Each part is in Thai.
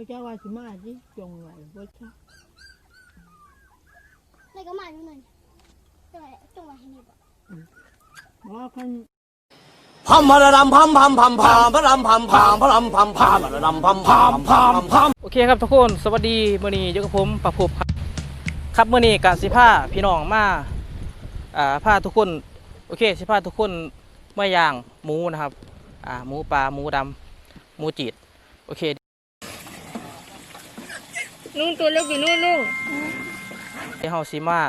เขาเจ้าว่าสิมาสิจงไว้บ่ชะในก็มาอยู่หน่อยจังหวะจังหวะที่นี่บ่บ่คันพัมพะระดำพัมพัมพัมพามพะรำพัมพามพะรำพัมพามพะระดำพัมพามพามพามโอเคครับทุกคน สวัสดีมื้อนี้อยู่กับผมประภพครับ ครับมื้อนี้กสิพาพี่น้องมาอ่าพาทุกคน โอเคสิพาทุกคนมาย่างหมูนะครับอ่าหมูปลาหมูดำหมูจีดโอเค นุ่งตัวเล็กอยู่นู่นนุ่งเดี๋ยวเฮาสิมา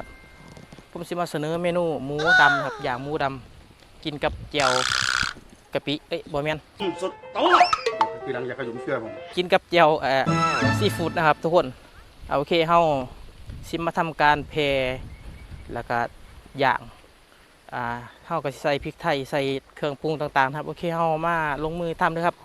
ผมสิมาเสนอเมนูหมูดำครับย่างหมูดำกินกับแจ่วกะปิเอ้ยบ่แม่นสุดโต๊ะคือหลังจากขยุมเสื้อผมกินกับแจ่วเอ่อซีฟู้ดนะครับทุกคนเอาโอเคเฮาสิมาทำการแพรแล้วก็ย่างอ่าเฮาก็สิใส่พริกไทยใส่เครื่องปรุงต่างๆนะครับโอเคเฮามาลงมือทำเลยครับ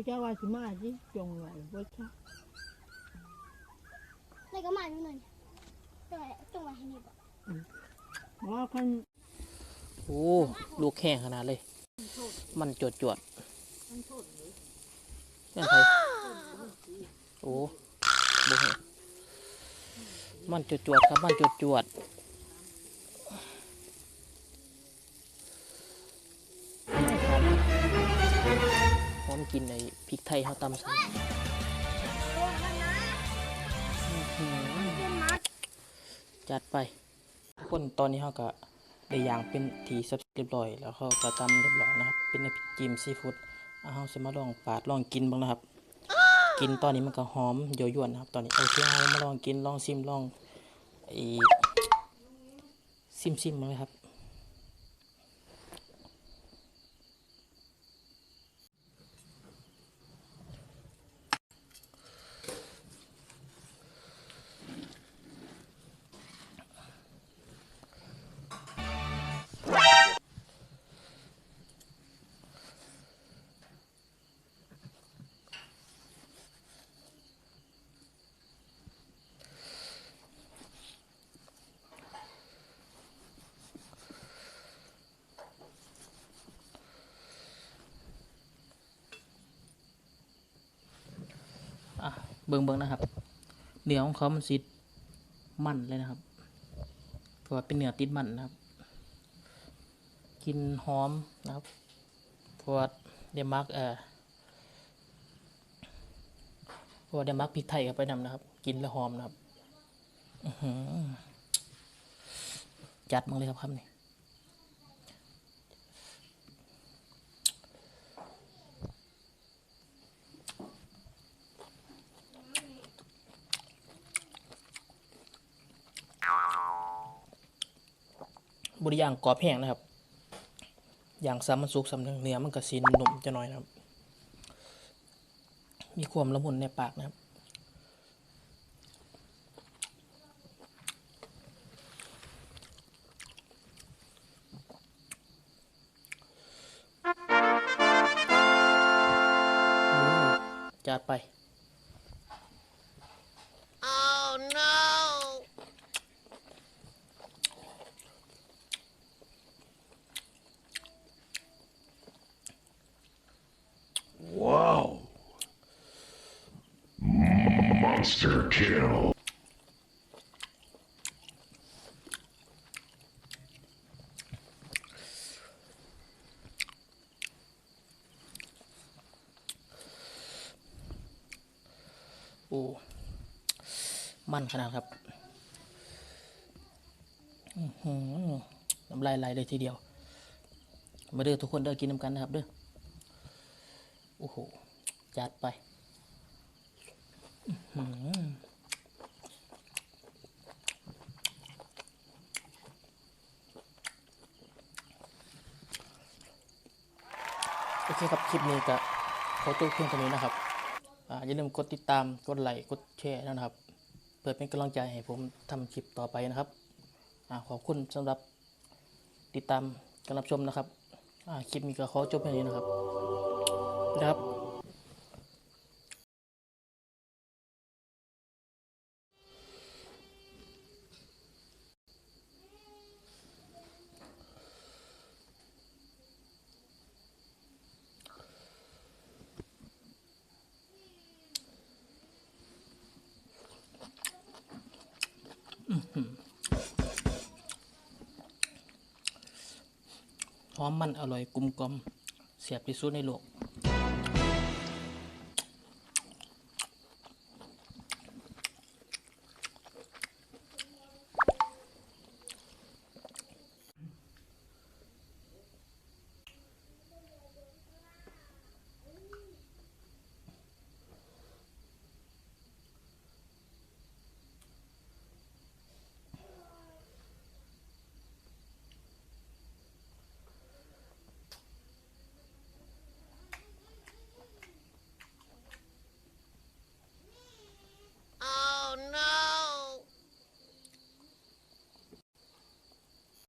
เขาเจ้าว่าสิมาสิจงไว้บ่ชะในนี่ก็มาอยู่หน่อยจังหวะจังหวะที่นี่บ่ว่าพันโอ้ลูกแห้งขนาดเลย มันจวดจวดนั่นไงโอ้บ่เห็นมันจวดจวดครับมันจวดจวด มกินในพริกไทยเขาตำใส่จัดไปคนตอนนี้เขาก็ได้ย่างเป็นทีสับเรียบร้อย แล้วเขาก็ตำเรียบร้อยนะครับ เป็นน้ำพริกจิ้มซีฟู้ดอะเขาจะมาลองปาดลองกินบ้างนะครับ กินตอนนี้มันก็หอมโยยวนนะครับ ตอนนี้โอเคเอามาลองกินลองซิมลองไอซิมซิมมาเลยครับ อะ เบิ่งเบิ่งนะครับเนื้อของเขามันสิมันเลยนะครับเพราะว่าเป็นเนื้อติดมันนะครับ กินหอมนะครับเพราะว่าเดมักเอ่อเพราะว่าเดมักพริกไทยกับไปนำนะครับ กินแล้วหอมนะครับอือหือจัดมาเลยครับคำนี้ บ ริย่างกรอบแห้งนะครับอย่างซ้ำมันสุกซ้ำเนื้อมันก็สีนุ่มจะหน่อยนะครับ มีความละมุนในปากนะครับจัดไป Monster kill. โอ้ มันขนาดครับน้ำลายไหลเลยทีเดียว มาเด้อทุกคนเด้อกินน้ำกันนะครับเด้อ โอ้โห จัดไป โอเคครับ คลิปนี้ก็ขอตัวเพียงเท่านี้นะครับออย่าลืมกดติดตามกดไลค์กดแชร์นะครับ เพื่อเป็นกำลังใจให้ผมทำคลิปต่อไปนะครับอขอบคุณสำหรับติดตามการรับชมนะครับคลิปนี้ก็ขอจบแค่นี้นะครับนะครับ หอมมันอร่อยกลมกลอมเสียบที่สุดในโลก